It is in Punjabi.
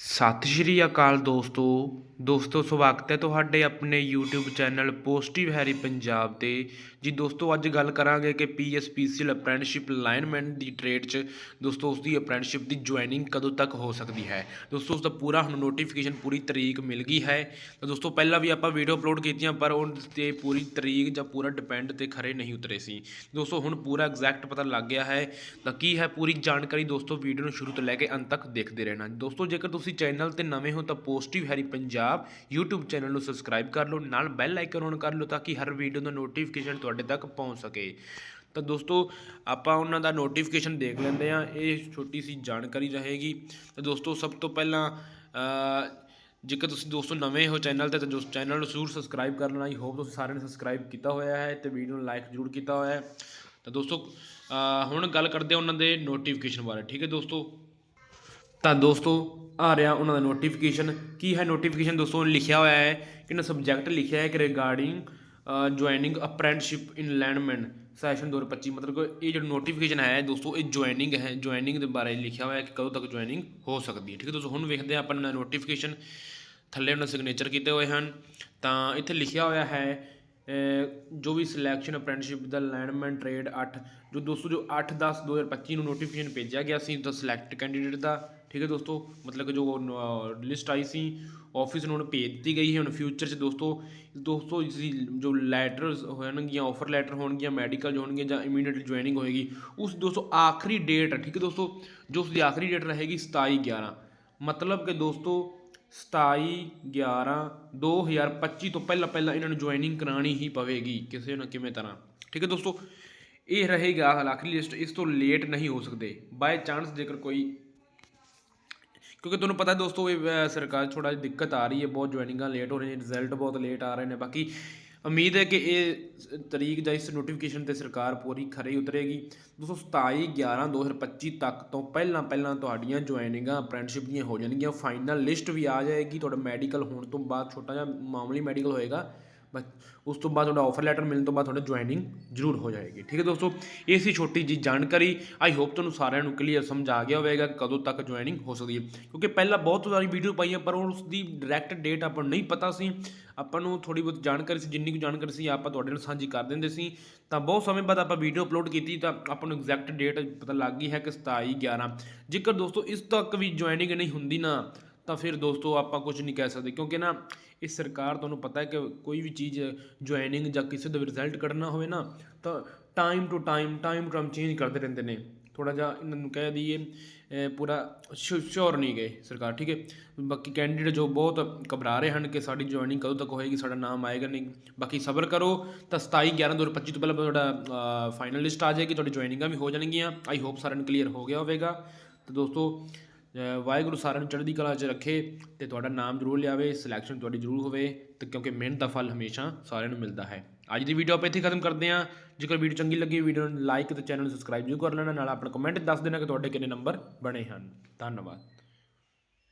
ਸਤਿ ਸ਼੍ਰੀ ਅਕਾਲ ਦੋਸਤੋ। ਦੋਸਤੋ, ਸਵਾਗਤ ਹੈ ਤੁਹਾਡੇ ਆਪਣੇ YouTube channel positive Harry Punjab ਤੇ। ਜੀ ਦੋਸਤੋ, ਅੱਜ ਗੱਲ ਕਰਾਂਗੇ ਕਿ ਪੀਐਸਪੀਸੀਐਲ ਅਪ੍ਰੈਂਟਿਸਸ਼ਿਪ ਲਾਈਨਮੈਨ ਦੀ ਟ੍ਰੇਡ 'ਚ ਦੋਸਤੋ ਉਸ ਦੀ ਅਪ੍ਰੈਂਟਿਸਸ਼ਿਪ ਦੀ ਜੁਆਇਨਿੰਗ ਕਦੋਂ ਤੱਕ ਹੋ ਸਕਦੀ ਹੈ? ਦੋਸਤੋ ਉਸ ਦਾ ਪੂਰਾ ਹੁਣ ਨੋਟੀਫਿਕੇਸ਼ਨ ਪੂਰੀ ਤਰੀਕ ਮਿਲ ਗਈ ਹੈ। ਤਾਂ ਦੋਸਤੋ, ਪਹਿਲਾਂ ਵੀ ਆਪਾਂ ਵੀਡੀਓ ਅਪਲੋਡ ਕੀਤੀਆਂ, ਪਰ ਉਹ ਤੇ ਪੂਰੀ ਤਰੀਕ ਜਾਂ ਪੂਰਾ ਡਿਪੈਂਡ ਤੇ ਖਰੇ ਨਹੀਂ ਉਤਰੇ ਸੀ। ਦੋਸਤੋ, ਹੁਣ ਪੂਰਾ ਐਗਜ਼ੈਕਟ ਪਤਾ ਲੱਗ ਗਿਆ ਹੈ। ਤਾਂ ਕੀ ਹੈ ਪੂਰੀ ਜਾਣਕਾਰੀ ਦੋਸਤੋ ਵੀਡੀਓ ਨੂੰ ਸ਼ੁਰੂ ਤੋਂ ਲੈ ਕੇ ਅੰਤ ਤੱਕ ਦੇਖਦੇ ਰਹਿਣਾ। ਦੋਸਤੋ, ਜੇਕਰ ਤੁਸੀਂ ਚੈਨਲ ਤੇ ਨਵੇਂ ਹੋ ਤਾਂ positive Harry Punjab YouTube channel ਨੂੰ ਸਬਸਕ੍ਰਾਈਬ ਕਰ ਲਓ, ਨਾਲ ਬੈਲ ਆਈਕਨ ਔਨ ਕਰ ਲਓ ਤਾਂ ਕਿ ਹਰ ਵੀਡੀਓ ਦਾ ਨੋਟੀਫਿਕੇਸ਼ਨ ਤੁਹਾਡੇ ਤੱਕ ਪਹੁੰਚ ਸਕੇ। ਤਾਂ ਦੋਸਤੋ, ਆਪਾਂ ਉਹਨਾਂ ਦਾ ਨੋਟੀਫਿਕੇਸ਼ਨ ਦੇਖ ਲੈਂਦੇ ਆ ਇਹ ਛੋਟੀ ਸੀ ਜਾਣਕਾਰੀ ਰਹੇਗੀ। ਤਾਂ ਦੋਸਤੋ, ਸਭ ਤੋਂ ਪਹਿਲਾਂ ਜੇਕਰ ਤੁਸੀਂ ਦੋਸਤੋ ਨਵੇਂ ਹੋ ਚੈਨਲ ਤੇ ਤਾਂ ਜੋ ਚੈਨਲ ਨੂੰ ਜ਼ਰੂਰ ਸਬਸਕ੍ਰਾਈਬ ਕਰ ਲੈਣਾ। ਆਈ ਹੋਪ ਤੁਸੀਂ ਸਾਰਿਆਂ ਨੇ ਸਬਸਕ੍ਰਾਈਬ ਕੀਤਾ ਹੋਇਆ ਹੈ ਤੇ ਵੀਡੀਓ ਨੂੰ ਲਾਈਕ ਜ਼ਰੂਰ ਕੀਤਾ ਹੋਇਆ ਹੈ। ਤਾਂ ਦੋਸਤੋ ਹੁਣ ਗੱਲ ਕਰਦੇ ਹਾਂ ਉਹਨਾਂ ਦੇ ਨੋਟੀਫਿਕੇਸ਼ਨ ਬਾਰੇ, ਠੀਕ ਹੈ ਦੋਸਤੋ? ਤਾਂ ਦੋਸਤੋ ਆ ਰਿਹਾ ਉਹਨਾਂ ਦਾ ਨੋਟੀਫਿਕੇਸ਼ਨ ਕੀ ਹੈ ਨੋਟੀਫਿਕੇਸ਼ਨ ਦੋਸਤੋ? ਲਿਖਿਆ ਹੋਇਆ ਹੈ ਕਿ ਸਬਜੈਕਟ ਲਿਖਿਆ ਹੈ ਕਿ regarding joining apprenticeship in landman session 2025 ਮਤਲਬ ਕਿ ਇਹ ਜਿਹੜਾ ਨੋਟੀਫਿਕੇਸ਼ਨ ਹੈ ਦੋਸਤੋ, ਇਹ ਜੁਆਇਨਿੰਗ ਹੈ। ਜੁਆਇਨਿੰਗ ਦੇ ਬਾਰੇ ਲਿਖਿਆ ਹੋਇਆ ਹੈ ਕਿ ਕਦੋਂ ਤੱਕ ਜੁਆਇਨਿੰਗ ਹੋ ਸਕਦੀ ਹੈ। ਠੀਕ ਹੈ ਦੋਸਤੋ, ਹੁਣ ਵੇਖਦੇ ਹਾਂ ਆਪਾਂ ਨੋਟੀਫਿਕੇਸ਼ਨ ਥੱਲੇ ਉਹਨਾਂ ਸਿਗਨੇਚਰ ਕੀਤੇ ਹੋਏ ਹਨ। ਤਾਂ ਇੱਥੇ ਲਿਖਿਆ ਹੋਇਆ ਹੈ ਜੋ ਵੀ ਸਿਲੈਕਸ਼ਨ ਅਪ੍ਰੈਂਟਿਸਸ਼ਿਪ ਦਾ ਲੈਂਡਮੈਨ ਟ੍ਰੇਡ 8 ਜੋ ਦੋਸਤੋ, ਜੋ 8 10 2025 ਨੂੰ ਨੋਟੀਫਿਕੇਸ਼ਨ ਭੇਜਿਆ ਗਿਆ ਸੀ, ਤਾਂ ਸਿਲੈਕਟ ਕੈਂਡੀਡੇਟ ਦਾ ਠੀਕ ਹੈ ਦੋਸਤੋ, ਮਤਲਬ ਕਿ ਜੋ ਲਿਸਟ ਆਈ ਸੀ ਆਫਿਸ ਨੂੰ ਹੁਣ ਭੇਜ ਦਿੱਤੀ ਗਈ ਹੈ, ਹੁਣ ਫਿਊਚਰ 'ਚ ਦੋਸਤੋ ਦੋਸਤੋ ਇਸ ਜੋ ਲੈਟਰਸ ਹੋਣਗੀਆਂ ਆਫਰ ਲੈਟਰ ਹੋਣਗੀਆਂ ਮੈਡੀਕਲ ਹੋਣਗੀਆਂ ਜਾਂ ਇਮੀਡੀਏਟ ਜੁਆਇਨਿੰਗ ਹੋਏਗੀ, ਉਸ ਦੋਸਤੋ ਆਖਰੀ ਡੇਟ ਠੀਕ ਹੈ ਦੋਸਤੋ, ਜੋ ਉਸ ਦੀ ਆਖਰੀ ਡੇਟ ਰਹੇਗੀ 27 11 ਮਤਲਬ ਕਿ ਦੋਸਤੋ 27 11 2025 ਤੋਂ ਪਹਿਲਾਂ ਪਹਿਲਾਂ ਇਹਨਾਂ ਨੂੰ ਜੁਆਇਨਿੰਗ ਕਰਾਣੀ ਹੀ ਪਵੇਗੀ, ਕਿਸੇ ਨਾ ਕਿਵੇਂ ਤਰ੍ਹਾਂ। ਠੀਕ ਹੈ ਦੋਸਤੋ, ਇਹ ਰਹੇਗਾ ਆਖਰੀ ਲਿਸਟ ਇਸ ਤੋਂ ਲੇਟ ਨਹੀਂ ਹੋ ਸਕਦੇ। ਬਾਈ ਚਾਂਸ ਜੇਕਰ ਕੋਈ ਕਿਉਂਕਿ ਤੁਹਾਨੂੰ ਪਤਾ ਦੋਸਤੋ, ਇਹ ਸਰਕਾਰ ਥੋੜਾ ਜਿਹਾ ਦਿੱਕਤ ਆ ਰਹੀ ਹੈ, ਬਹੁਤ ਜੁਆਇਨਿੰਗਾਂ ਲੇਟ ਹੋ ਰਹੀਆਂ ਰਿਜ਼ਲਟ ਬਹੁਤ ਲੇਟ ਆ ਰਹੇ ਨੇ। ਬਾਕੀ ਉਮੀਦ ਹੈ ਕਿ ਇਹ ਤਰੀਕ ਜਾਂ ਇਸ ਨੋਟੀਫਿਕੇਸ਼ਨ ਤੇ ਸਰਕਾਰ ਪੂਰੀ ਖਰੀ ਉਤਰੇਗੀ। ਦੋਸਤੋ 27 11 2025 ਤੱਕ ਤੋਂ ਪਹਿਲਾਂ ਪਹਿਲਾਂ ਤੁਹਾਡੀਆਂ ਜੁਆਇਨਿੰਗਾਂ ਅਪ੍ਰੈਂਟਿਸਸ਼ਿਪ ਦੀਆਂ ਹੋ ਜਾਣਗੀਆਂ। ਫਾਈਨਲ ਲਿਸਟ ਵੀ ਆ ਜਾਏਗੀ। ਤੁਹਾਡਾ ਮੈਡੀਕਲ ਹੋਣ ਤੋਂ ਬਾਅਦ ਛੋਟਾ ਜਿਹਾ ਮਾਮੂਲੀ ਮੈਡੀਕਲ ਹੋਏਗਾ। ਬਸ ਉਸ ਤੋਂ ਬਾਅਦ ਤੁਹਾਡਾ ਆਫਰ ਲੈਟਰ ਮਿਲਣ ਤੋਂ ਬਾਅਦ ਤੁਹਾਡਾ ਜੁਆਇਨਿੰਗ ਜ਼ਰੂਰ ਹੋ ਜਾਏਗੀ ਠੀਕ ਹੈ ਦੋਸਤੋ ਇਹ ਸੀ ਛੋਟੀ ਜੀ ਜਾਣਕਾਰੀ ਆਈ ਹੋਪ ਤੁਹਾਨੂੰ ਸਾਰਿਆਂ ਨੂੰ ਕਲੀਅਰ ਸਮਝ ਆ ਗਿਆ ਹੋਵੇਗਾ ਕਦੋਂ ਤੱਕ ਜੁਆਇਨਿੰਗ ਹੋ ਸਕਦੀ ਹੈ ਕਿਉਂਕਿ ਪਹਿਲਾਂ ਬਹੁਤ ਸਾਰੀ ਵੀਡੀਓ ਪਾਈਆਂ ਪਰ ਉਸ ਦੀ ਡਾਇਰੈਕਟ ਡੇਟ ਆਪਾਂ ਨੂੰ ਨਹੀਂ ਪਤਾ ਸੀ ਆਪਾਂ ਨੂੰ ਥੋੜੀ ਬਹੁਤ ਜਾਣਕਾਰੀ ਸੀ ਜਿੰਨੀ ਕੁ ਜਾਣਕਾਰੀ ਸੀ ਆਪਾਂ ਤੁਹਾਡੇ ਨਾਲ ਸਾਂਝੀ ਕਰ ਦਿੰਦੇ ਸੀ ਤਾਂ ਬਹੁਤ ਸਮੇਂ ਬਾਅਦ ਆਪਾਂ ਵੀਡੀਓ ਅਪਲੋਡ ਕੀਤੀ ਤਾਂ ਆਪਾਂ ਨੂੰ ਐਗਜ਼ੈਕਟ ਡੇਟ ਪਤਾ ਲੱਗ ਗਈ ਹੈ ਕਿ 27 11 ਜੇਕਰ ਦੋਸਤੋ ਇਸ ਤੱਕ ਵੀ ਜੁਆਇਨਿੰਗ ਨਹੀਂ ਹੁੰਦੀ ਨਾ ਤਾਂ ਫਿਰ ਦੋਸਤੋ ਆਪਾਂ ਕੁਝ ਨਹੀਂ ਕਹਿ ਸਕਦੇ, ਕਿਉਂਕਿ ਨਾ ਇਹ ਸਰਕਾਰ ਤੁਹਾਨੂੰ ਪਤਾ ਹੈ ਕਿ ਕੋਈ ਵੀ ਚੀਜ਼ ਜੁਆਇਨਿੰਗ ਜਾਂ ਕਿਸੇ ਦਾ ਰਿਜ਼ਲਟ ਕੱਢਣਾ ਹੋਵੇ ਨਾ, ਤਾਂ time to time time to time change ਕਰਦੇ ਰਹਿੰਦੇ ਨੇ। ਥੋੜਾ ਜਿਹਾ ਇਹਨਾਂ ਨੂੰ ਕਹਿ ਦਈਏ ਅਹ ਪੂਰਾ ਸ਼ੋਰ ਨਹੀਂ ਗਏ ਸਰਕਾਰ, ਠੀਕ ਹੈ? ਬਾਕੀ ਕੈਂਡੀਡੇਟ ਜੋ ਬਹੁਤ ਘਬਰਾ ਰਹੇ ਹਨ ਕਿ ਸਾਡੀ ਜੁਆਇਨਿੰਗ ਕਦੋਂ ਤੱਕ ਹੋਏਗੀ, ਸਾਡਾ ਨਾਮ ਆਏਗਾ ਨਹੀਂ। ਬਾਕੀ ਸਬਰ ਕਰੋ, ਤਾਂ 27 11 2025 ਤੋਂ ਪਹਿਲਾਂ ਤੁਹਾਡਾ ਫਾਈਨਲ ਲਿਸਟ ਆ ਜਾਏਗੀ, ਤੁਹਾਡੀ ਜੁਆਇਨਿੰਗਾਂ ਵੀ ਹੋ ਜਾਣਗੀਆਂ। ਆਈ ਹੋਪ ਸਾਰਿਆਂ ਨੂੰ ਕਲੀਅਰ ਹੋ ਗਿਆ ਹੋਵੇਗਾ। ਤਾਂ ਦੋਸਤੋ ਵਾਹਿਗੁਰੂ ਸਾਰਿਆਂ ਨੂੰ ਚੜ੍ਹਦੀ ਕਲਾ 'ਚ ਰੱਖੇ ਤੇ ਤੁਹਾਡਾ ਨਾਮ ਜ਼ਰੂਰ ਲਿਆਵੇ ਸਿਲੈਕਸ਼ਨ ਤੁਹਾਡੀ ਜ਼ਰੂਰ ਹੋਵੇ ਤੇ ਕਿਉਂਕਿ ਮਿਹਨਤ ਦਾ ਫਲ ਹਮੇਸ਼ਾ ਸਾਰਿਆਂ ਨੂੰ ਮਿਲਦਾ ਹੈ। ਅੱਜ ਦੀ ਵੀਡੀਓ ਆਪਾਂ ਇੱਥੇ ਖਤਮ ਕਰਦੇ ਹਾਂ। ਜੇਕਰ ਵੀਡੀਓ ਚੰਗੀ ਲੱਗੀ ਵੀਡੀਓ ਨੂੰ ਲਾਈਕ ਤੇ ਚੈਨਲ ਨੂੰ ਸਬਸਕ੍ਰਾਈਬ ਜ਼ਰੂਰ ਕਰ ਲੈਣਾ, ਨਾਲ ਆਪਣਾ ਕਮੈਂਟ ਦੱਸ ਦੇਣਾ ਕਿ ਤੁਹਾਡੇ ਕਿੰਨੇ ਨੰਬਰ ਬਣੇ ਹਨ। ਧੰਨਵਾਦ।